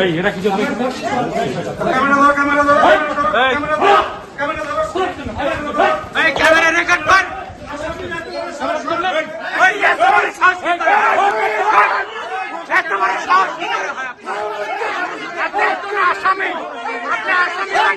এই এরা কিছু ক্যামেরা ধরো ক্যামেরা ধরো ক্যামেরা ধরো ক্যামেরা ধরো এই ক্যামেরা রেকর্ড কর। ওই এত বড় সাহস কি করে? এত বড় সাহস কি করে? হয়? আপনি একজন আসামি। আপনি আসামি হন